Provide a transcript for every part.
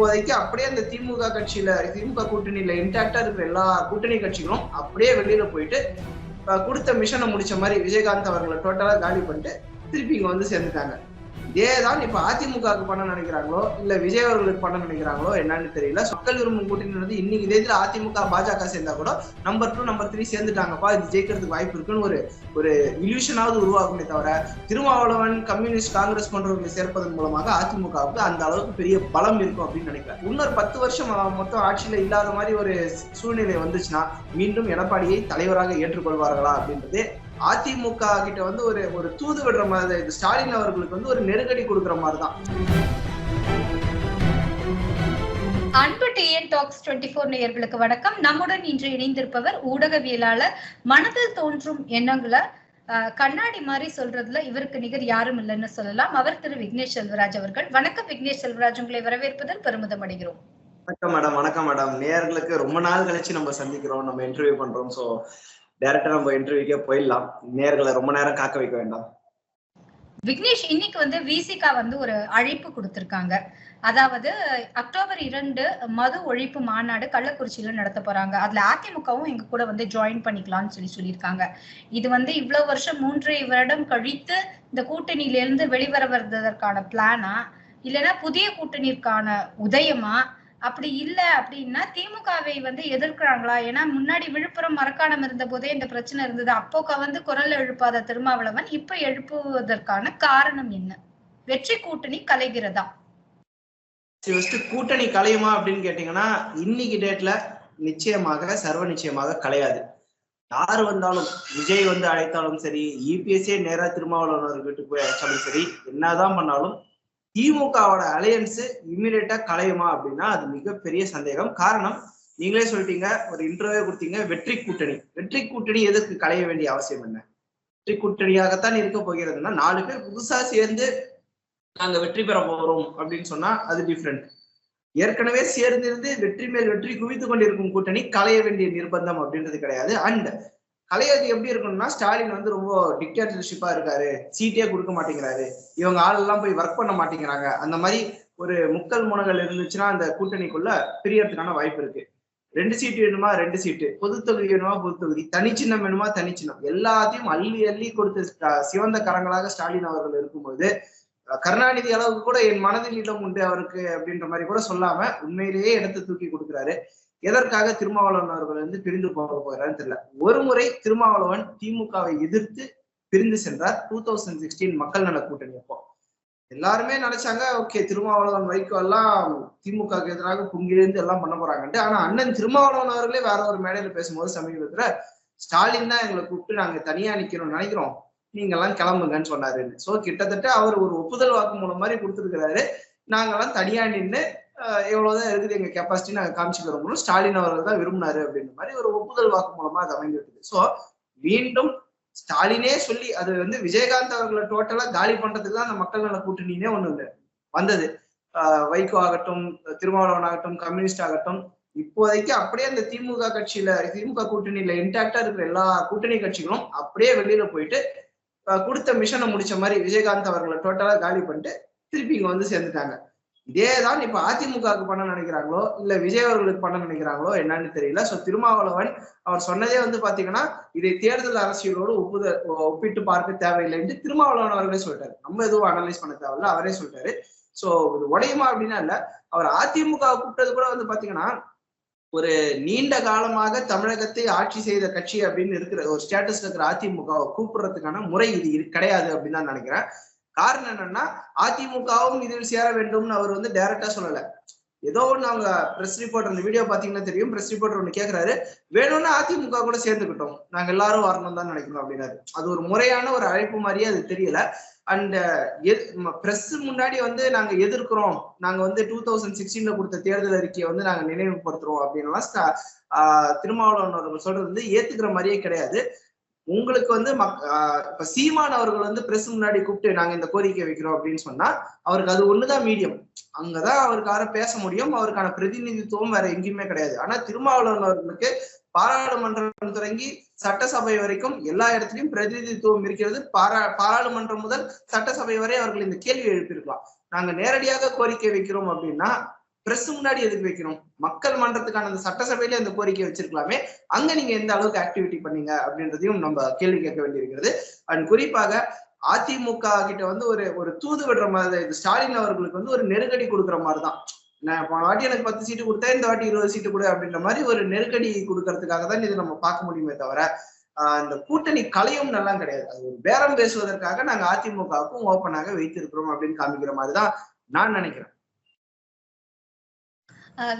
இப்போதைக்கு அப்படியே அந்த திமுக கட்சியில திமுக கூட்டணியில இன்டாக்டா இருக்கிற எல்லா கூட்டணி கட்சிகளும் அப்படியே வெளியில போயிட்டு கொடுத்த மிஷனை முடிச்ச மாதிரி விஜயகாந்த் அவர்களை டோட்டலா காலி பண்ணிட்டு திருப்பி இங்க வந்து சேர்ந்துட்டாங்க. இதே தான் இப்ப அதிமுகவுக்கு பண்ண நினைக்கிறாங்களோ இல்ல விஜய் அவர்களுக்கு பண்ண நினைக்கிறாங்களோ என்னன்னு தெரியல. மக்கள் விரும்பும் கூட்டணி இன்னைக்கு தேதியில அதிமுக பாஜக சேர்ந்தா கூட நம்பர் டூ நம்பர் த்ரீ சேர்ந்துட்டாங்கப்பா இது ஜெயிக்கிறதுக்கு வாய்ப்பு இருக்குன்னு ஒரு ஒரு இல்யூஷனாவது உருவாகுமே தவிர திருமாவளவன் கம்யூனிஸ்ட் காங்கிரஸ் போன்றவர்களை சேர்ப்பதன் மூலமாக அதிமுகவுக்கு அந்த அளவுக்கு பெரிய பலம் இருக்கும் அப்படின்னு நினைக்கிறேன். இன்னொரு பத்து வருஷம் மொத்தம் ஆட்சியில இல்லாத மாதிரி ஒரு சூழ்நிலை வந்துச்சுன்னா மீண்டும் எடப்பாடியை தலைவராக ஏற்றுக்கொள்வார்களா அப்படின்றது அதிமுக கிட்ட வந்து ஒரு ஒரு தூது விடுற மாதிரி ஸ்டாலின் அவர்களுக்கு வந்து ஒரு நெருக்கடி கொடுக்குற மாதிரி தான் அன்பு டிஎன் டாக்ஸ் டுவெண்ட்டி ஃபோர் நேயர்களுக்கு வணக்கம். நம்முடன் இன்று இணைந்திருப்பவர் ஊடகவியலாளர் மனதில் தோன்றும் எண்ணங்களை கண்ணாடி மாதிரி சொல்றதுல இவருக்கு நிகர் யாரும் இல்லைன்னு சொல்லலாம். அவர் திரு விக்னேஷ் செல்வராஜ் அவர்கள். வணக்கம் விக்னேஷ் செல்வராஜ். உங்களை வரவேற்பதில் பெருமிதம் அடைகிறோம். வணக்கம் மேடம் வணக்கம் மேடம். நேயர்களுக்கு ரொம்ப நாள் கழிச்சு நம்ம சந்திக்கிறோம் நம்ம இன்டர்வியூ பண்றோம். சோ டைரக்டா நம்ம இன்டர்வியூக்கே போயிடலாம். நேர்களை ரொம்ப நேரம் காக்க வைக்க வேண்டாம். விக்னேஷ் இன்னைக்கு வந்து விசிகா வந்து ஒரு அழைப்பு கொடுத்திருக்காங்க. அதாவது அக்டோபர் இரண்டு மது ஒழிப்பு மாநாடு கள்ளக்குறிச்சியில நடத்த போறாங்க. அதுல அதிமுகவும் எங்க கூட வந்து ஜாயின் பண்ணிக்கலாம்னு சொல்லி சொல்லியிருக்காங்க. இது வந்து இவ்வளவு வருஷம் மூன்றரை வருடம் கழித்து இந்த கூட்டணியில இருந்து வெளிவர வருவதற்கான பிளானா இல்லைன்னா புதிய கூட்டணிக்கான உதயமா? அப்படி இல்ல அப்படின்னா திமுகவை வந்து எதிர்க்கிறாங்களா? ஏன்னா முன்னாடி விழுப்புரம் மரக்காணம் இருந்த போதே இந்த பிரச்சனை இருந்தது. அப்போ வந்து குரல் எழுப்பாத திருமாவளவன் இப்ப எழுப்புவதற்கான காரணம் என்ன? வெற்றி கூட்டணி கலைகிறதா? ஃபர்ஸ்ட் கூட்டணி கலையுமா அப்படின்னு கேட்டீங்கன்னா இன்னைக்கு டேட்ல நிச்சயமாக சர்வ நிச்சயமாக கலையாது. யார் வந்தாலும் விஜய் வந்து அழைத்தாலும் சரி இபிஎஸ்ஏ நேரா திருமாவளவன் வீட்டுக்கு போய் அழைச்சாலும் சரி என்னதான் பண்ணாலும் திமுகவோட அலையன்ஸ் இம்மிடியட்டா கலையுமா அப்படின்னா அது மிகப்பெரிய சந்தேகம். காரணம் நீங்களே சொல்லிட்டீங்க ஒரு இன்டர்வியூ கொடுத்தீங்க வெற்றி கூட்டணி. வெற்றி கூட்டணி எதற்கு களைய வேண்டிய அவசியம் என்ன? வெற்றி கூட்டணியாகத்தான் இருக்க போகிறதுன்னா நாலு பேர் புதுசா சேர்ந்து நாங்க வெற்றி பெற போறோம் அப்படின்னு சொன்னா அது டிஃப்ரெண்ட் ஏற்கனவே சேர்ந்திருந்து வெற்றி மேல் வெற்றி குவித்து கொண்டிருக்கும் கூட்டணி களைய வேண்டிய நிர்பந்தம் அப்படின்றது கிடையாது. அண்ட் கலையாது எப்படி இருக்கணும்னா ஸ்டாலின் வந்து ரொம்ப டிக்டேட்டர்ஷிப்பா இருக்காரு. சீட்டே கொடுக்க மாட்டேங்கிறாரு. இவங்க ஆளெல்லாம் போய் ஒர்க் பண்ண மாட்டேங்கிறாங்க. அந்த மாதிரி ஒரு முக்கல் முனங்கள் இருந்துச்சுன்னா அந்த கூட்டணிக்குள்ள பிரியறதுக்கான வாய்ப்பு இருக்கு. ரெண்டு சீட்டு வேணுமா? ரெண்டு சீட்டு. பொது தொகுதி வேணுமா? பொது தொகுதி. தனிச்சின்னம் வேணுமா? தனிச்சின்னம். எல்லாத்தையும் அள்ளி அள்ளி கொடுத்து சிவந்த கரங்களாக ஸ்டாலின் அவர்கள் இருக்கும்போது கருணாநிதி அளவுக்கு கூட என் மனதில் இடம் உண்டு அவருக்கு அப்படின்ற மாதிரி கூட சொல்லாம உண்மையிலேயே எடுத்து தூக்கி கொடுக்குறாரு. எதற்காக திருமாவளவன் அவர்கள் வந்து பிரிந்து போக போகிறான்னு தெரியல. ஒரு முறை திருமாவளவன் திமுகவை எதிர்த்து பிரிந்து சென்றார். டூ தௌசண்ட் சிக்ஸ்டீன் மக்கள் நல கூட்டணி அப்போ. எல்லாருமே நினைச்சாங்க ஓகே திருமாவளவன் வைகோ எல்லாம் திமுகவுக்கு எதிராக பொங்கிலிருந்து எல்லாம் பண்ண போறாங்கன்ட்டு. ஆனா அண்ணன் திருமாவளவன் அவர்களே வேற ஒரு மேடையில பேசும்போது சமீபத்துல ஸ்டாலின் தான் எங்களை கூப்பிட்டு நாங்க தனியா நிக்கணும்னு நினைக்கிறோம். நீங்கெல்லாம் கிளம்புங்கன்னு சொன்னாரு சோ கிட்டத்தட்ட அவர் ஒரு ஒப்புதல் வாக்கு மூலம் மாதிரி கொடுத்துருக்கிறாரு. நாங்கெல்லாம் தனியா நின்று எவ்வளவுதான் இருக்குது எங்க கெப்பாசிட்டி நாங்க காமிச்சுக்கிறோம் ஸ்டாலின் அவர்கள் தான் விரும்பினாரு அப்படின்ற மாதிரி ஒரு ஒப்புதல் வாக்கு மூலமா அது அமைந்திருக்குது. சோ மீண்டும் ஸ்டாலினே சொல்லி அது வந்து விஜயகாந்த் அவர்களை டோட்டலா காலி பண்றதுக்கு தான் அந்த மக்கள் நல கூட்டணினே ஒண்ணு வந்தது. ஆஹ் வைகோ ஆகட்டும் திருமாவளவன் ஆகட்டும் கம்யூனிஸ்ட் ஆகட்டும் இப்போதைக்கு அப்படியே அந்த திமுக கட்சியில திமுக கூட்டணியில இன்டாக்டா இருக்கிற எல்லா கூட்டணி கட்சிகளும் அப்படியே வெளியில போயிட்டு கொடுத்த மிஷனை முடிச்ச மாதிரி விஜயகாந்த் அவர்களை டோட்டலா காலி பண்ணிட்டு திருப்பி இங்க வந்து சேர்ந்துட்டாங்க. இதே தான் இப்ப அதிமுகவுக்கு பண்ண நினைக்கிறாங்களோ இல்ல விஜய் அவர்களுக்கு பண்ண நினைக்கிறாங்களோ என்னன்னு தெரியல. சோ திருமாவளவன் அவர் சொன்னதே வந்து பாத்தீங்கன்னா இதை தேர்தல் அரசியலோடு ஒப்புத ஒப்பிட்டு பார்க்க தேவையில்லைன்னு திருமாவளவன் அவர்களே சொல்லிட்டாரு. நம்ம எதுவும் அனலைஸ் பண்ண தேவையில்ல அவரே சொல்லிட்டாரு. சோ இது உடையுமா அப்படின்னா இல்ல. அவர் அதிமுக கூப்பிட்டது கூட வந்து பாத்தீங்கன்னா ஒரு நீண்ட காலமாக தமிழகத்தை ஆட்சி செய்த கட்சி அப்படின்னு இருக்கிற ஒரு ஸ்டேட்டஸ்ல இருக்கிற அதிமுகவை கூப்பிடுறதுக்கான முறை இது கிடையாது அப்படின்னு தான் நினைக்கிறேன். காரணம் என்னன்னா அதிமுகவும் இதில் சேர வேண்டும்னு அவர் வந்து டைரக்டா சொல்லல. ஏதோ ஒண்ணு அவங்க பிரஸ் ரிப்போர்ட் அந்த வீடியோ பாத்தீங்கன்னா தெரியும் பிரஸ் ரிப்போர்ட் ஒண்ணு கேக்குறாரு. வேணும்னா அதிமுக கூட சேர்ந்துக்கிட்டோம் நாங்க எல்லாரும் வரணும் தான் நினைக்கிறோம் அப்படின்னாரு. அது ஒரு முறையான ஒரு அழைப்பு மாதிரியே அது தெரியல. அண்ட் பிரஸ் முன்னாடி வந்து நாங்க எதிர்க்கிறோம். நாங்க வந்து டூ தௌசண்ட் சிக்ஸ்டீன்ல கொடுத்த தேர்தல் அறிக்கையை வந்து நாங்க நினைவுபடுத்துறோம் அப்படின்லாம் ஸ்டா- திருமாவளவன் அவர்கள் சொல்றது வந்து ஏத்துக்கிற மாதிரியே கிடையாது. உங்களுக்கு வந்து மக் இப்ப சீமான் அவர்கள் வந்து பிரஸ் முன்னாடி கூப்பிட்டு நாங்க இந்த கோரிக்கை வைக்கிறோம் அப்படின்னு சொன்னா அவருக்கு அது ஒண்ணுதான் மீடியம். அங்கதான் அவருக்காக பேச முடியும். அவருக்கான பிரதிநிதித்துவம் வேற எங்கேயுமே கிடையாது. ஆனா திருமாவளவன் அவர்களுக்கு பாராளுமன்றம் தொடங்கி சட்டசபை வரைக்கும் எல்லா இடத்துலையும் பிரதிநிதித்துவம் இருக்கிறது. பாரா பாராளுமன்றம் முதல் சட்டசபை வரை அவர்கள் இந்த கேள்வி எழுப்பியிருக்கலாம். நாங்க நேரடியாக கோரிக்கை வைக்கிறோம் அப்படின்னா பிரஸ் முன்னாடி எதுக்கு வைக்கணும் மக்கள் மன்றத்துக்கான அந்த சட்டசபையில அந்த கோரிக்கை வச்சிருக்கலாமே. அங்க நீங்க எந்த அளவுக்கு ஆக்டிவிட்டி பண்ணீங்க அப்படின்றதையும் நம்ம கேள்வி கேட்க வேண்டியிருக்கிறது. அண்ட் குறிப்பாக அதிமுக கிட்ட வந்து ஒரு ஒரு தூது விடுற மாதிரி ஸ்டாலின் அவர்களுக்கு வந்து ஒரு நெருக்கடி கொடுக்குற மாதிரி தான் நான் போன வாட்டி எனக்கு பத்து சீட்டு கொடுத்தா இந்த வாட்டி இருபது சீட்டு கொடு அப்படின்ற மாதிரி ஒரு நெருக்கடி கொடுக்கறதுக்காக தான் இது நம்ம பார்க்க முடியுமே தவிர ஆஹ் இந்த கூட்டணி கலையும் நல்லா கிடையாது. அது ஒரு பேரம் பேசுவதற்காக நாங்க அதிமுகவுக்கும் ஓப்பனாக வைத்திருக்கிறோம் அப்படின்னு காமிக்கிற மாதிரி தான் நான் நினைக்கிறேன்.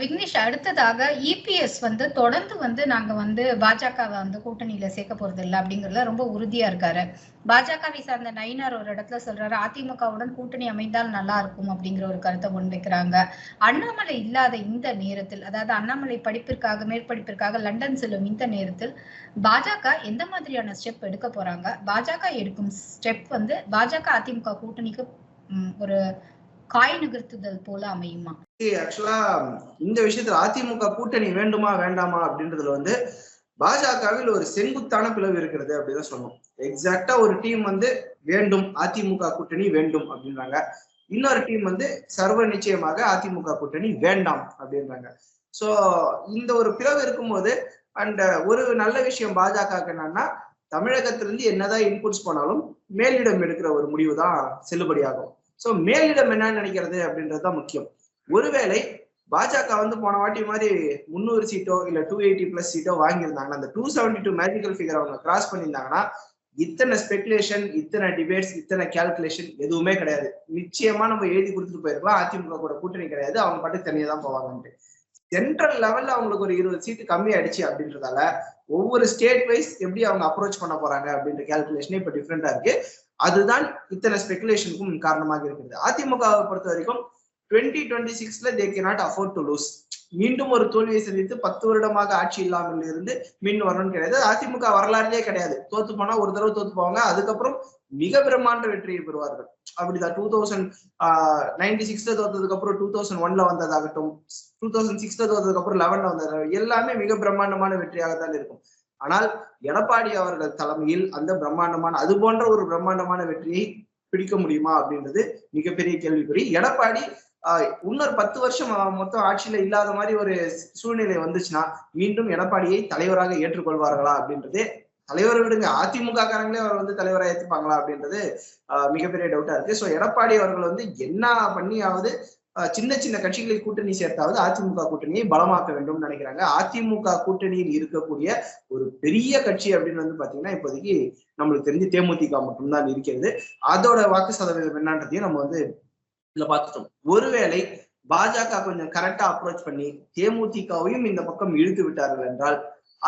விக்னேஷ் அடுத்ததாக இபிஎஸ் வந்து தொடர்ந்து வந்து நாங்க வந்து பாஜகவை வந்து கூட்டணியில சேர்க்க போறது இல்லை அப்படிங்கறதுல ரொம்ப உறுதியா இருக்காரு. பாஜகவை சார்ந்த நயினார் ஒரு இடத்துல சொல்றாரு அதிமுகவுடன் கூட்டணி அமைந்தால் நல்லா இருக்கும் அப்படிங்கிற ஒரு கருத்தை முன்வைக்கிறாங்க. அண்ணாமலை இல்லாத இந்த நேரத்தில் அதாவது அண்ணாமலை படிப்பிற்காக மேற்படிப்பிற்காக லண்டன் செல்லும் இந்த நேரத்தில் பாஜக எந்த மாதிரியான ஸ்டெப் எடுக்க போறாங்க? பாஜக எடுக்கும் ஸ்டெப் வந்து பாஜக அதிமுக கூட்டணிக்கு ஒரு காய் நகர்த்துதல் போல அமையுமா? ஆக்சுவலா இந்த விஷயத்துல அதிமுக கூட்டணி வேண்டுமா வேண்டாமா அப்படின்றதுல வந்து பாஜகவில் ஒரு செங்குத்தான பிளவு இருக்கிறது அப்படின்னு சொன்னோம் எக்ஸாக்டா ஒரு டீம் வந்து வேண்டும் அதிமுக கூட்டணி வேண்டும் அப்படின்றாங்க. இன்னொரு டீம் வந்து சர்வ நிச்சயமாக அதிமுக கூட்டணி வேண்டாம் அப்படின்றாங்க. சோ இந்த ஒரு பிளவு இருக்கும்போது அண்ட் ஒரு நல்ல விஷயம் பாஜக என்னன்னா தமிழகத்திலிருந்து என்னதான் இன்புட்ஸ் போனாலும் மேலிடம் எடுக்கிற ஒரு முடிவு தான் செல்லுபடியாகும். சோ மேலிடம் என்ன நினைக்கிறது அப்படின்றது தான் முக்கியம். ஒருவேளை பாஜக வந்து போன வாட்டி மாதிரி முந்நூறு சீட்டோ இல்ல டூ எயிட்டி பிளஸ் சீட்டோ வாங்கியிருந்தாங்கன்னா அந்த two seventy two magical figure அவங்க கிராஸ் பண்ணியிருந்தாங்கன்னா இத்தனை ஸ்பெகுலேஷன் இத்தனை டிபேட்ஸ் இத்தனை கால்குலேஷன் எதுவுமே கிடையாது. நிச்சயமா நம்ம எழுதி கொடுத்துட்டு போயிருக்கலாம். அதிமுக கூட கூட்டணி கிடையாது. அவங்க பாட்டு தனியா தான் போவாங்கன்ட்டு. சென்ட்ரல் லெவல்ல அவங்களுக்கு ஒரு இருபது சீட்டு கம்மி ஆயிடுச்சு அப்படின்றதால ஒவ்வொரு ஸ்டேட் வைஸ் எப்படி அவங்க அப்ரோச் பண்ண போறாங்க அப்படின்ற கால்குலேஷனே இப்ப டிஃப்ரெண்டா இருக்கு. அதுதான் இத்தனை ஸ்பெகுலேஷனுக்கும் காரணமாக இருக்கிறது. அதிமுகவை பொறுத்த வரைக்கும் டுவெண்ட்டி டுவெண்ட்டி சிக்ஸ்ல they cannot afford to lose மீண்டும் ஒரு தோல்வியை சந்தித்து பத்து வருடமாக ஆட்சி இல்லாமல் இருந்து மீண்டும் வரணும்னு கிடையாது. அதிமுக வரலாறுலேயே கிடையாது. தோத்து போனா ஒரு தடவை தோத்து போவாங்க. அதுக்கப்புறம் மிக பிரம்மாண்ட வெற்றியை பெறுவார்கள். அப்படிதான் டூ தௌசண்ட் நைன்டி சிக்ஸ்ல தோத்ததுக்கு அப்புறம் டூ தௌசண்ட் ஒன்ல வந்ததாகட்டும் டூ தௌசண்ட் சிக்ஸ்ல தோத்ததுக்கு அப்புறம் லெவன்ல வந்தது எல்லாமே மிக பிரம்மாண்டமான வெற்றியாகத்தான் இருக்கும். ஆனால் எடப்பாடி அவர்கள் தலைமையில் அந்த பிரம்மாண்டமான அது போன்ற ஒரு பிரம்மாண்டமான வெற்றியை பிடிக்க முடியுமா அப்படின்றது மிகப்பெரிய கேள்விக்குறி. எடப்பாடி இன்னொரு பத்து வருஷம் மொத்தம் ஆட்சியில இல்லாத மாதிரி ஒரு சூழ்நிலை வந்துச்சுன்னா மீண்டும் எடப்பாடியை தலைவராக ஏற்றுக்கொள்வார்களா அப்படின்றது? தலைவரை விடுங்க. அதிமுக காரங்களே அவர் வந்து தலைவராக ஏற்றுப்பாங்களா அப்படின்றது மிகப்பெரிய டவுட்டா இருக்கு. ஸோ எடப்பாடி அவர்கள் வந்து என்ன பண்ணியாவது சின்ன சின்ன கட்சிகளை கூட்டணி சேர்த்தாவது அதிமுக கூட்டணியை பலமாக்க வேண்டும் நினைக்கிறாங்க. அதிமுக கூட்டணியில் இருக்கக்கூடிய ஒரு பெரிய கட்சி அப்படின்னு வந்து பாத்தீங்கன்னா இப்போதைக்கு நம்மளுக்கு தெரிஞ்சு தேமுதிக மட்டும்தான் இருக்கிறது. அதோட வாக்கு சதவீதம் என்னன்றதையும் நம்ம வந்து இதுல பார்த்துட்டோம். ஒருவேளை பாஜக கொஞ்சம் கரெக்டா அப்ரோச் பண்ணி தேமுதிகவையும் இந்த பக்கம் இழுத்து விட்டார்கள் என்றால்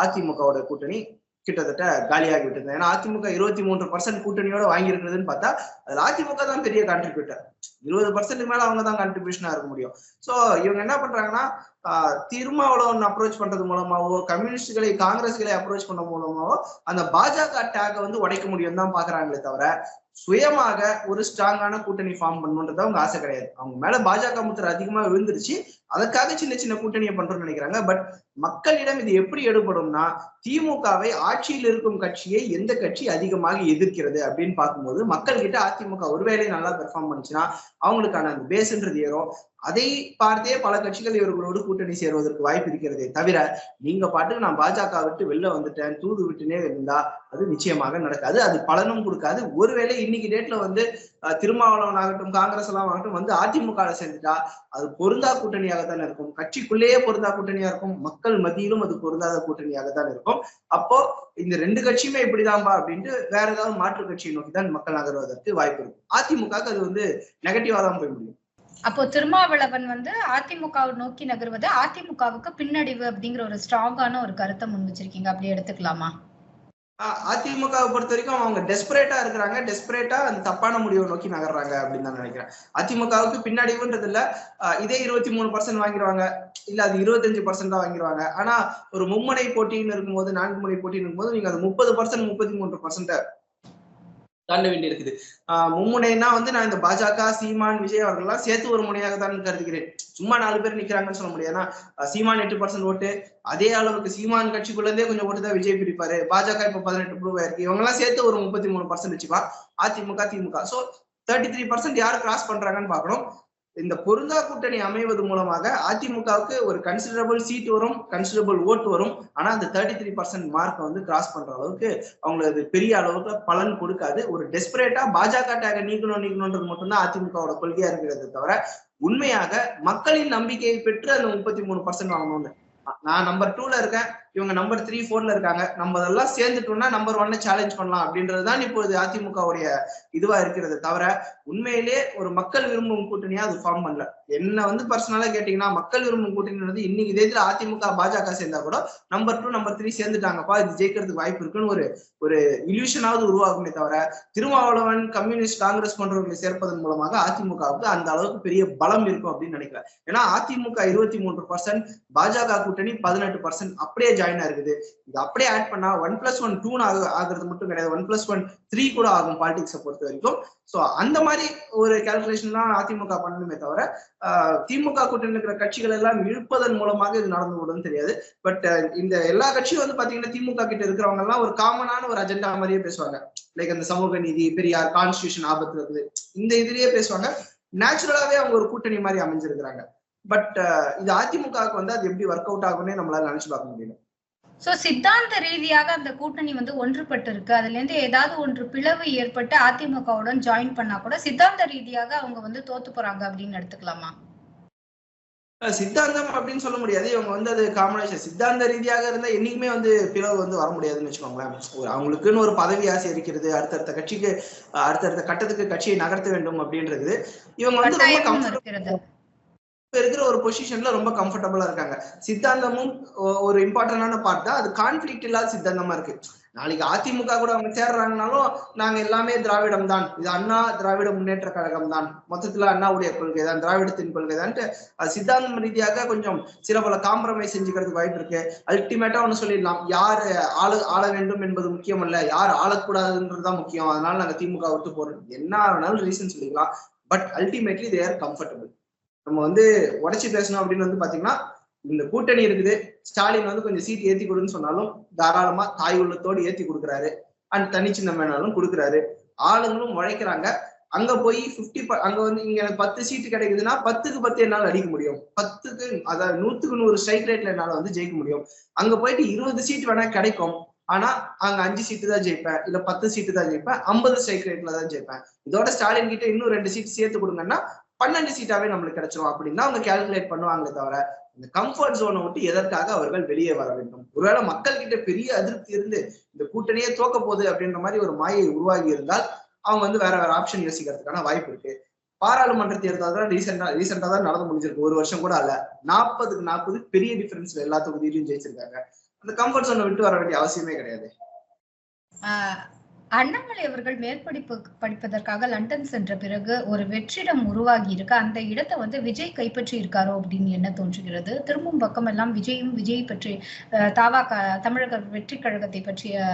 அதிமுகவோட கூட்டணி கிட்டத்தட்ட காலியாகி விட்டது ஏன்னா அதிமுக இருபத்தி மூன்று பர்சன்ட் கூட்டணியோட வாங்கியிருக்கிறதுன்னு பார்த்தா அதுல அதிமுக தான் பெரிய கான்ட்ரிபியூட்டர் இருபது பர்சன்ட் மேல அவங்க தான் கான்ட்ரிபியூஷனா இருக்க முடியும். சோ இவங்க என்ன பண்றாங்கன்னா ஆஹ் திருமாவளவன் அப்ரோச் பண்றது மூலமாவோ கம்யூனிஸ்டுகளை காங்கிரஸ்களை அப்ரோச் பண்ண மூலமாவோ அந்த பாஜக டேக வந்து உடைக்க முடியும் தான் பாக்குறாங்களே தவிர சுயமாக ஒரு ஸ்ட்ராங்கான கூட்டணி ஃபார்ம் பண்ணணுன்றது அவங்க ஆசை கிடையாது. அவங்க மேல பாஜக முத்தர் அதிகமா விழுந்துருச்சு. அதற்காக சின்ன சின்ன கூட்டணியை பண்றோம்னு நினைக்கிறாங்க. பட் மக்களிடம் இது எப்படி எடுபடும்னா திமுகவை ஆட்சியில் இருக்கும் கட்சியை எந்த கட்சி அதிகமாக எதிர்க்கிறது அப்படின்னு பார்க்கும்போது மக்கள் கிட்ட அதிமுக ஒருவேளை நல்லா பெர்ஃபார்ம் பண்ணுச்சுன்னா அவங்களுக்கான அந்த பேஸ்ன்றது ஏறும். அதை பார்த்தே பல கட்சிகள் இவர்களோடு கூட்டணி சேருவதற்கு வாய்ப்பு இருக்கிறதே தவிர நீங்க பாட்டுக்கு நான் பாஜக விட்டு வெளில வந்துட்டேன் தூது விட்டுனே இருந்தா அது நிச்சயமாக நடக்காது. அது பலனும் கொடுக்காது. ஒருவேளை இன்னைக்கு டேட்ல வந்து திருமாவளவன் ஆகட்டும் காங்கிரஸ் எல்லாம் ஆகட்டும் வந்து அதிமுக சேர்ந்துட்டா அது பொருந்தா கூட்டணியாகத்தான் இருக்கும். கட்சிக்குள்ளேயே பொருந்தா கூட்டணியா இருக்கும். மக்கள் மத்தியிலும் அது பொருந்தாத கூட்டணியாகத்தான் இருக்கும். அப்போ இந்த ரெண்டு கட்சியுமே இப்படிதான்பா அப்படின்ட்டு வேற ஏதாவது மாற்று கட்சியை நோக்கி தான் மக்கள் நகர்வதற்கு வாய்ப்பு இருக்கும். அதிமுக அது வந்து நெகட்டிவா தான் போய் முடியும். அப்போ திருமாவளவன் வந்து அதிமுகவை நோக்கி நகர்வது அதிமுகவுக்கு பின்னடைவு அப்படிங்கிற ஒரு ஸ்ட்ராங்கான ஒரு கருத்தை முன் வச்சிருக்கீங்க. அப்படி எடுத்துக்கலாமா? அதிமுகவை பொறுத்த வரைக்கும் அவங்க டெஸ்பரேட்டா இருக்கிறாங்க. டெஸ்பரேட்டா அந்த தப்பான முடிவை நோக்கி நகர்றாங்க அப்படின்னு தான் நினைக்கிறேன். அதிமுகவுக்கு பின்னாடிவுன்றது இல்ல. இதே இருபத்தி மூணு பர்சன்ட் வாங்கிடுவாங்க. இல்ல அது இருபத்தஞ்சு பர்சன்ட் தான் வாங்கிடுவாங்க. ஆனா ஒரு மும்முனை போட்டின்னு இருக்கும்போது நான்கு முனை போட்டின்னு இருக்கும்போது நீங்க அது முப்பது பர்சன்ட் முப்பத்தி மூன்று பர்சன்ட் தாண்ட வேண்டி இருக்குது. மும்முனைனா வந்து நான் இந்த பாஜக சீமான் விஜய் அவர்கள்லாம் சேர்த்து ஒரு முனையாக தான் கருதுகிறேன். சும்மா நாலு பேர் நிக்கிறாங்கன்னு சொல்ல முடியாது. ஏன்னா சீமான் எட்டு பர்சன்ட் ஓட்டு அதே அளவுக்கு சீமான் கட்சிக்குள்ளதே இருந்தே கொஞ்சம் ஓட்டு தான் விஜய் பிரிப்பாரு பாஜக இப்ப பதினெட்டு ப்ரூவ் ஆயிருக்கு. இவங்க எல்லாம் சேர்த்து ஒரு முப்பத்தி மூணு percent வச்சுப்பா. AIADMK DMK. So thirty three percent யார் கிராஸ் பண்றாங்கன்னு பார்க்கணும். இந்த பொருந்தா கூட்டணி அமைவது மூலமாக அதிமுகவுக்கு ஒரு கன்சிடரபிள் சீட் வரும் கன்சிடரபிள் ஓட் வரும். ஆனா அந்த தேர்ட்டி த்ரீ பர்சன்ட் மார்க்கை வந்து கிராஸ் பண்ற அளவுக்கு அவங்களுக்கு அது பெரிய அளவுக்கு பலன் கொடுக்காது. ஒரு டெஸ்பரேட்டா பாஜக டேக நீக்கணும் நீக்கணும்ன்றது மட்டும்தான் அதிமுகவோட கொள்கையா இருக்கிறது தவிர உண்மையாக மக்களின் நம்பிக்கையை பெற்று அந்த முப்பத்தி மூணு பர்சன்ட் வாங்கணும்னு. நான் நம்பர் டூல இருக்கேன். இவங்க நம்பர் த்ரீ ஃபோர்ல இருக்காங்க. நம்ம அதெல்லாம் சேர்ந்துட்டோம்னா நம்பர் ஒன்ன சேலஞ்ச் பண்ணலாம். அப்படின்றதுதான் இப்போது அதிமுகவுடைய இதுவா இருக்கிறது தவிர உண்மையிலே ஒரு மக்கள் விரும்பும் கூட்டணியா அது ஃபார்ம் பண்ணல. என்ன வந்து பர்சனலா கேட்டீங்கன்னா மக்கள் விரும்பும் கூட்டணி இன்னைக்கு தேதியில அதிமுக பாஜக சேர்ந்தா கூட நம்பர் டூ நம்பர் த்ரீ சேர்ந்துட்டாங்கப்பா இது ஜெயிக்கிறதுக்கு வாய்ப்பு இருக்குன்னு ஒரு ஒரு இல்யூஷனாவது உருவாகுமே தவிர திருமாவளவன் கம்யூனிஸ்ட் காங்கிரஸ் போன்றவர்களை சேர்ப்பதன் மூலமாக அதிமுகவுக்கு அந்த அளவுக்கு பெரிய பலம் இருக்கும் அப்படின்னு நினைக்கிறேன். ஏன்னா அதிமுக இருபத்தி மூன்று பர்சன்ட் பாஜக கூட்டணி பதினெட்டு பர்சன்ட் அப்படியே ஜாயின் இருக்குது. இது அப்படியே ஆட் பண்ணா ஒன் பிளஸ் ஒன் டூ ஆகுறது மட்டும் கிடையாது. ஒன் பிளஸ் ஒன் த்ரீ கூட ஆகும் பாலிடிக்ஸை பொறுத்த வரைக்கும். சோ அந்த மாதிரி ஒரு கால்குலேஷன் தான் அதிமுக பண்ணணுமே தவிர திமுக கூட்டணி இருக்கிற கட்சிகள் எல்லாம் இழுப்பதன் மூலமாக இது நடந்து விடும்னு தெரியாது. பட் இந்த எல்லா கட்சியும் வந்து பாத்தீங்கன்னா திமுக கிட்ட இருக்கிறவங்க எல்லாம் ஒரு காமனான ஒரு அஜெண்டா மாதிரியே பேசுவாங்க. லைக் அந்த சமூக நீதி பெரியார் கான்ஸ்டியூஷன் ஆபத்து இருக்குது. இந்த இதுலயே பேசுவாங்க. நேச்சுரலாவே அவங்க ஒரு கூட்டணி மாதிரி அமைஞ்சிருக்கிறாங்க. பட் இது அதிமுகவுக்கு வந்து அது எப்படி ஒர்க் அவுட் ஆகும்னே நம்மளால நினைச்சு பார்க்க முடியல. சோ சித்தாந்த ரீதியாக அந்த கூட்டணி வந்து ஒன்றுபட்டு இருக்கு அதுல இருந்து ஏதாவது ஒன்று பிளவு ஏற்பட்டு அதிமுகவுடன் ஜாயின் பண்ணா கூட சித்தாந்த ரீதியாக அவங்க வந்து தோத்து போறாங்க அப்படின்னு எடுத்துக்கலாமா? சித்தாந்தம் அப்படின்னு சொல்ல முடியாது. இவங்க வந்து அது காம்பினேஷன் சித்தாந்த ரீதியாக இருந்தா என்னைக்குமே வந்து பிளவு வந்து வர முடியாதுன்னு வச்சுக்கோங்களேன். ஒரு அவங்களுக்குன்னு ஒரு பதவி ஆசை இருக்கிறது அடுத்தடுத்த கட்சிக்கு அடுத்தடுத்த கட்டத்துக்கு கட்சியை நகர்த்த வேண்டும் அப்படின்றது. இவங்க வந்து ரொம்ப இருக்கிறது இருக்கிற ஒரு பொசிஷன்ல ரொம்ப கம்ஃபர்டபுளா இருக்காங்க. சித்தாந்தமும் ஒரு இம்பார்ட்டன்டான பார்ட் தான். அது கான்ஃபிளிக்ட் இல்லாத சித்தாந்தமா இருக்கு. நாளைக்கு அதிமுக கூட அவங்க சேர்றாங்கனாலும் நாங்க எல்லாமே திராவிடம் தான். இது அண்ணா திராவிட முன்னேற்ற கழகம் தான். மொத்தத்துல அண்ணாவுடைய கொள்கை தான் திராவிடத்தின் கொள்கை தான்ட்டு சித்தாந்தம் ரீதியாக கொஞ்சம் சில பல காம்ப்ரமைஸ் செஞ்சுக்கிறதுக்கு வாய்ப்பு இருக்கு. அல்டிமேட்டா ஒண்ணு சொல்லிடலாம். யார் ஆள ஆள வேண்டும் என்பது முக்கியம் அல்ல யார் ஆளக்கூடாதுன்றதுதான் முக்கியம். அதனால நாங்க திமுக விட்டு போறோம். என்ன வேணாலும் ரீசன் சொல்லிக்கலாம். பட் அல்டிமேட்லி தேர் கம்ஃபர்டபுள் நம்ம வந்து உடச்சி பேசணும் அப்படின்னு வந்து பாத்தீங்கன்னா இந்த கூட்டணி இருக்குது. ஸ்டாலின் வந்து கொஞ்சம் சீட் ஏத்தி கொடுன்னு சொன்னாலும் தாராளமா தாய் உள்ளத்தோடு ஏத்தி கொடுக்குறாரு. அண்ட் தனிச்சின்னம் வேணாலும் கொடுக்குறாரு. ஆளுங்களும் உழைக்கிறாங்க. அங்க போய் பிப்டி அங்க வந்து இங்க பத்து சீட்டு கிடைக்குதுன்னா பத்துக்கு பத்து என்னால அடிக்க முடியும். பத்துக்கு அதாவது நூத்துக்கு நூறு ஸ்ட்ரைக் ரேட்ல என்னால வந்து ஜெயிக்க முடியும். அங்க போயிட்டு இருபது சீட் வேணா கிடைக்கும். ஆனா அங்க அஞ்சு சீட்டு தான் ஜெயிப்பேன். இல்ல பத்து சீட்டு தான் ஜெயிப்பேன். ஐம்பது ஸ்ட்ரைக் ரேட்ல தான் ஜெயிப்பேன். இதோட ஸ்டாலின் கிட்ட இன்னும் ரெண்டு சீட் சேர்த்து கொடுங்கன்னா பன்னெண்டு சீட்டாவே நம்மளுக்கு கிடைச்சிரும். அப்படின்னு அவங்க கால்குலேட் பண்ணுவாங்களே தவிர இந்த கம்ஃபர்ட் ஜோனை விட்டு எதற்காக அவர்கள் வெளியே வர வேண்டும்? ஒருவேளை மக்கள் கிட்ட பெரிய அதிருப்தி இருந்து இந்த கூட்டணியே தோக்க போகுது அப்படின்ற மாதிரி ஒரு மாயை உருவாகி இருந்தால் அவங்க வந்து வேற வேற ஆப்ஷன் யோசிக்கிறதுக்கான வாய்ப்பு இருக்கு. பாராளுமன்ற தேர்தல் தான் ரீசெண்டா ரீசெண்டா தான் நடந்து முடிஞ்சிருக்கு. ஒரு வருஷம் கூட அல்ல. நாற்பதுக்கு நாற்பது பெரிய டிஃபரன்ஸ்ல எல்லா தொகுதியிலையும் ஜெயிச்சிருக்காங்க. அந்த கம்ஃபர்ட் ஜோனை விட்டு வர வேண்டிய அவசியமே கிடையாது. அண்ணாமலை அவர்கள் மேற்படிப்பு படிப்பதற்காக லண்டன் சென்ற பிறகு ஒரு வெற்றிடம் உருவாகி இருக்கு. அந்த இடத்தை வந்து விஜய் கைப்பற்றி இருக்காரோ அப்படின்னு என்ன தோன்றுகிறது? திரும்பும் பக்கம் எல்லாம் விஜயும் விஜய் பற்றி தாவா தமிழக வெற்றி கழகத்தை பற்றிய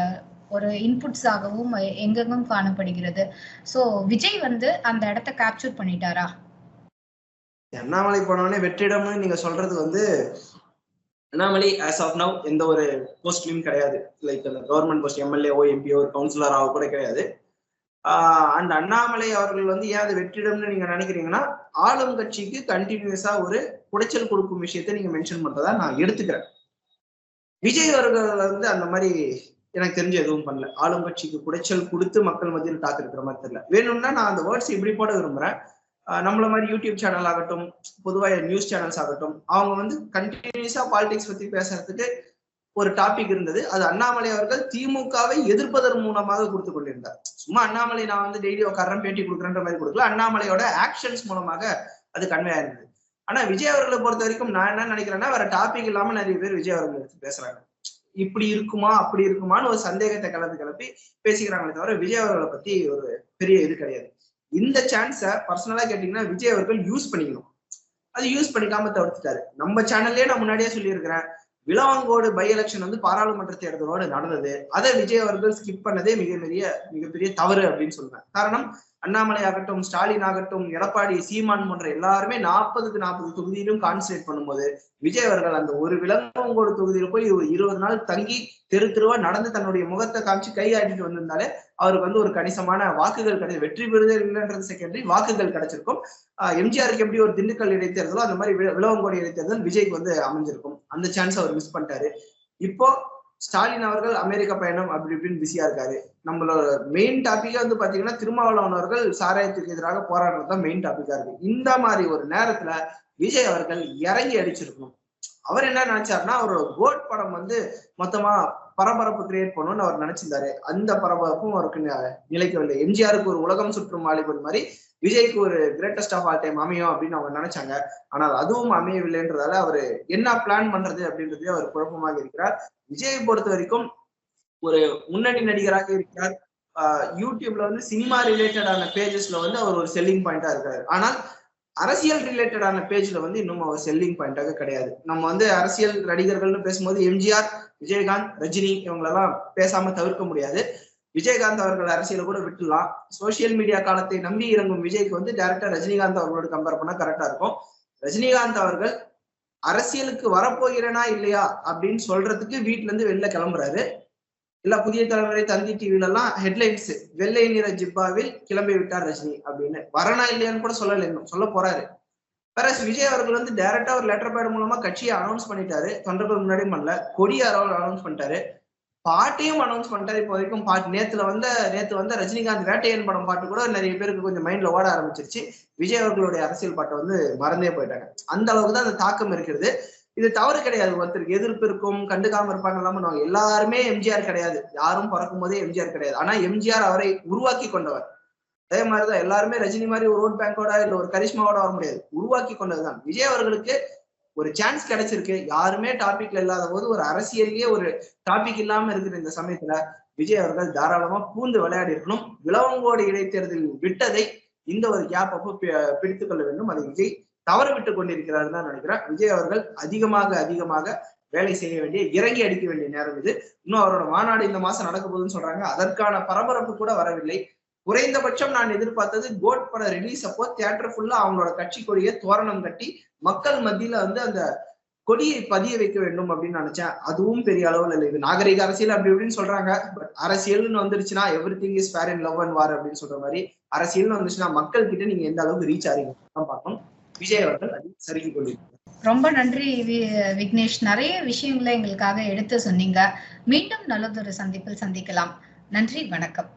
ஒரு இன்புட்ஸாகவும் எங்கெங்கும் காணப்படுகிறது. சோ விஜய் வந்து அந்த இடத்த கேப்சர் பண்ணிட்டாரா? அண்ணாமலை போனோடனே வெற்றிடம்னு நீங்க சொல்றது வந்து அண்ணாமலை ஆஸ் ஆஃப் நவ் எந்த ஒரு போஸ்ட்லையும் கிடையாது. லைக் அந்த கவர்மெண்ட் போஸ்ட் எம்எல்ஏ ஓ எம்பி ஒரு கவுன்சிலராக கூட கிடையாது. அண்ட் அண்ணாமலை அவர்கள் வந்து ஏன் அது வெற்றிடம்னு நீங்க நினைக்கிறீங்கன்னா ஆளும் கட்சிக்கு கண்டினியூஸா ஒரு குடைச்சல் கொடுக்கும் விஷயத்த நீங்க மென்ஷன் பண்றதா நான் எடுத்துக்கிறேன். விஜய் அவர்கள் வந்து அந்த மாதிரி எனக்கு தெரிஞ்சு எதுவும் பண்ணல. ஆளும் கட்சிக்கு குடைச்சல் கொடுத்து மக்கள் மத்தியில் தாக்கு இருக்கிற மாதிரி தெரியல. வேணும்னா நான் அந்த வேர்ட்ஸ் இப்படி போட விரும்புறேன். நம்மள மாதிரி யூடியூப் சேனல் ஆகட்டும் பொதுவாக நியூஸ் சேனல்ஸ் ஆகட்டும் அவங்க வந்து கண்டினியூஸா பாலிடிக்ஸ் பத்தி பேசுறதுக்கு ஒரு டாபிக் இருந்தது. அது அண்ணாமலை அவர்கள் திமுகவை எதிர்ப்பதன் மூலமாக கொடுத்து கொண்டிருந்தார். சும்மா அண்ணாமலை நான் வந்து டெய்லி உட்காரம் பேட்டி கொடுக்குறேன்ற மாதிரி கொடுக்கல. அண்ணாமலையோட ஆக்ஷன்ஸ் மூலமாக அது கன்வே ஆயிருந்தது. ஆனா விஜய் அவர்களை பொறுத்த வரைக்கும் நான் என்ன நினைக்கிறேன்னா வேற டாபிக் இல்லாம நிறைய பேர் விஜய் அவர்கள் எடுத்து பேசுறாங்க. இப்படி இருக்குமா அப்படி இருக்குமான்னு ஒரு சந்தேகத்தை கலந்து கிளப்பி பேசிக்கிறாங்களே தவிர விஜய் அவர்களை பத்தி ஒரு பெரிய இது கிடையாது. இந்த சான்ஸை பர்சனலா கேட்டீங்கன்னா விஜய் அவர்கள் யூஸ் பண்ணிக்கணும். அது யூஸ் பண்ணிக்காம தவிர்த்துட்டாரு. நம்ம சேனல்லே நான் முன்னாடியே சொல்லியிருக்கிறேன். விலவங்கோடு பை எலெக்ஷன் வந்து பாராளுமன்ற தேர்தலோடு நடந்தது. அதை விஜய் அவர்கள் ஸ்கிப் பண்ணதே மிக பெரிய மிகப்பெரிய தவறு அப்படின்னு சொல்றேன். காரணம் அண்ணாமலை ஆகட்டும் ஸ்டாலின் ஆகட்டும் எடப்பாடி சீமான் போன்ற எல்லாருமே நாற்பதுக்கு நாற்பது தொகுதியிலும் கான்சன்ட்ரேட் பண்ணும்போது விஜய் அவர்கள் அந்த ஒரு விலங்கோடு தொகுதியில போய் இருபது நாள் தங்கி தெரு தெருவா நடந்து தன்னுடைய முகத்தை காமிச்சு கையாட்டிட்டு வந்திருந்தாலே அவருக்கு வந்து ஒரு கணிசமான வாக்குகள் கிடையாது வெற்றி பெறுதல் இல்லைன்றது செகண்டரி வாக்குகள் கிடைச்சிருக்கும். எம்ஜிஆருக்கு எப்படி ஒரு திண்டுக்கல் இடைத்தேர்தலோ அந்த மாதிரி விலவங்கோடு இடைத்தேர்தல் விஜய்க்கு வந்து அமைஞ்சிருக்கும். அந்த சான்ஸ் அவர் மிஸ் பண்ணிட்டாரு. இப்போ ஸ்டாலின் அவர்கள் அமெரிக்க பயணம் அப்படி இப்படின்னு பிஸியா இருக்காரு. நம்மளோட மெயின் டாபிக்கா வந்து பாத்தீங்கன்னா திருமாவளவன் அவர்கள் சாராயத்துக்கு எதிராக போராடுறது தான் மெயின் டாபிக்கா இருக்கு. இந்த மாதிரி ஒரு நேரத்துல விஜய் அவர்கள் இறங்கி அடிச்சிருக்கணும். அவர் என்ன நினைச்சாருன்னா அவரோட கோட் படம் வந்து மொத்தமா பரபரப்பு கிரியேட் பண்ணணும்னு அவர் நினைச்சிருந்தாரு. அந்த பரபரப்பும் அவருக்கு நிலைக்கவில்லை. எம்ஜிஆருக்கு ஒரு உலகம் சுற்றும் வாலிபன் மாதிரி விஜய்க்கு ஒரு கிரேட்டஸ்ட் ஆஃப் ஆல் டைம் அமையும் அப்படின்னு அவங்க நினைச்சாங்க. ஆனால் அதுவும் அமையவில்லைன்றதால அவர் என்ன பிளான் பண்றது அப்படின்றதே அவர் குழப்பமாக இருக்கிறார். விஜயை பொறுத்த வரைக்கும் ஒரு முன்னணி நடிகராக இருக்கிறார். யூடியூப்ல வந்து சினிமா ரிலேட்டடான பேஜஸ்ல வந்து அவர் ஒரு செல்லிங் பாயிண்டா இருக்காரு. ஆனால் அரசியல் ரிலேட்டடான பேஜ்ல வந்து இன்னும் அவர் செல்லிங் பாயிண்டாக கிடையாது. நம்ம வந்து அரசியல் நடிகர்கள்னு பேசும்போது எம்ஜிஆர் விஜயகாந்த் ரஜினி இவங்களெல்லாம் பேசாம தவிர்க்க முடியாது. விஜயகாந்த் அவர்கள் அரசியல கூட விட்டுலாம் சோசியல் மீடியா காலத்தை நம்பி இறங்கும் விஜய்க்கு வந்து டேரக்டா ரஜினிகாந்த் அவர்களோட கம்பேர் பண்ணா கரெக்டா இருக்கும். ரஜினிகாந்த் அவர்கள் அரசியலுக்கு வரப்போகிறேனா இல்லையா அப்படின்னு சொல்றதுக்கு வீட்டுல இருந்து வெளில கிளம்புறாரு. இல்ல புதிய தலைமுறை தந்தி டிவில எல்லாம் ஹெட்லைன்ஸ் வெள்ளை நிற ஜிப்பாவில் கிளம்பி விட்டார் ரஜினி அப்படின்னு. வரனா இல்லையான்னு கூட சொல்லல இன்னும். சொல்ல போறாரு. பெரஸ் விஜய் அவர்கள் வந்து டைரக்டா ஒரு லெட்டர் பேட் மூலமா கட்சியை அனௌன்ஸ் பண்ணிட்டாரு. தொண்டர்கள் முன்னாடியும் பண்ணல. அவர் அனௌன்ஸ் பண்ணிட்டாரு. பாட்டையும் அனௌன்ஸ் பண்ணிட்டாரு இப்போ வரைக்கும். பாட்டு நேத்துல வந்த நேத்து வந்த ரஜினிகாந்த் வேட்டையன் படம் பாட்டு கூட நிறைய பேருக்கு கொஞ்சம் மைண்ட்ல ஓட ஆரம்பிச்சிருச்சு. விஜய் அவர்களுடைய அரசியல் பாட்டை வந்து மறந்தே போயிட்டாங்க. அந்த அளவுக்கு தான் அந்த தாக்கம் இருக்கிறது. இது தவறு கிடையாது. ஒருத்தருக்கு எதிர்ப்பு இருக்கும் கண்டுக்காம இருப்பாங்க இல்லாம பண்ணுவாங்க. எல்லாருமே எம்ஜிஆர் கிடையாது. யாரும் பிறக்கும் போதே எம்ஜிஆர் கிடையாது. ஆனா எம்ஜிஆர் அவரை உருவாக்கி கொண்டவர். அதே மாதிரிதான் எல்லாருமே ரஜினி மாதிரி ஒரு ரோட் பேங்கோட இல்ல ஒரு கரிஷ்மாவோட வர முடியாது. உருவாக்கி கொண்டதுதான். விஜய் அவர்களுக்கு ஒரு சான்ஸ் கிடைச்சிருக்கு. யாருமே டாபிக்ல இல்லாத போது ஒரு அரசியல்லயே ஒரு டாபிக் இல்லாம இருக்கிற இந்த சமயத்துல. விஜய் அவர்கள் தாராளமா பூந்து விளையாடி இருக்கணும். விளவங்கோடு இடைத்தேர்தலில் விட்டதை இந்த ஒரு கேப் அப்போ பிடித்துக் கொள்ள வேண்டும். அதை விஜய் தவறு விட்டு கொண்டிருக்கிறார் தான் நினைக்கிறேன். விஜய் அவர்கள் அதிகமாக அதிகமாக வேலை செய்ய வேண்டிய இறங்கி அடிக்க வேண்டிய நேரம் இது. இன்னும் அவரோட மாநாடு இந்த மாசம் நடக்க போகுதுன்னு சொல்றாங்க. அதற்கான பரபரப்பு கூட வரவில்லை. குறைந்தபட்சம் நான் எதிர்பார்த்தது கோட் பட ரிலீஸ் அப்போ தியேட்டர் ஃபுல்லா அவங்களோட கட்சி கொடியை தோரணம் கட்டி மக்கள் மத்தியில வந்து அந்த கொடியை பதிய வைக்க வேண்டும் அப்படின்னு நினைச்சேன். அதுவும் பெரிய அளவுல இல்லை. இது நாகரிக அரசியல் அப்படி இப்படின்னு சொல்றாங்க. பட் அரசியல்னு வந்துருச்சுன்னா everything is fair in love and war அப்படின்னு சொல்ற மாதிரி அரசியல்னு வந்துச்சுன்னா மக்கள் கிட்ட நீங்க எந்த அளவுக்கு ரீச் ஆறீங்க? பார்க்கணும். விஜய் அவர்கள் அதை சறுக்கி கொண்டிருக்கிறார். ரொம்ப நன்றி விக்னேஷ். நிறைய விஷயங்களை எங்களுக்காக எடுத்து சொன்னீங்க. மீண்டும் நல்லதொரு சந்திப்பில் சந்திக்கலாம். நன்றி வணக்கம்.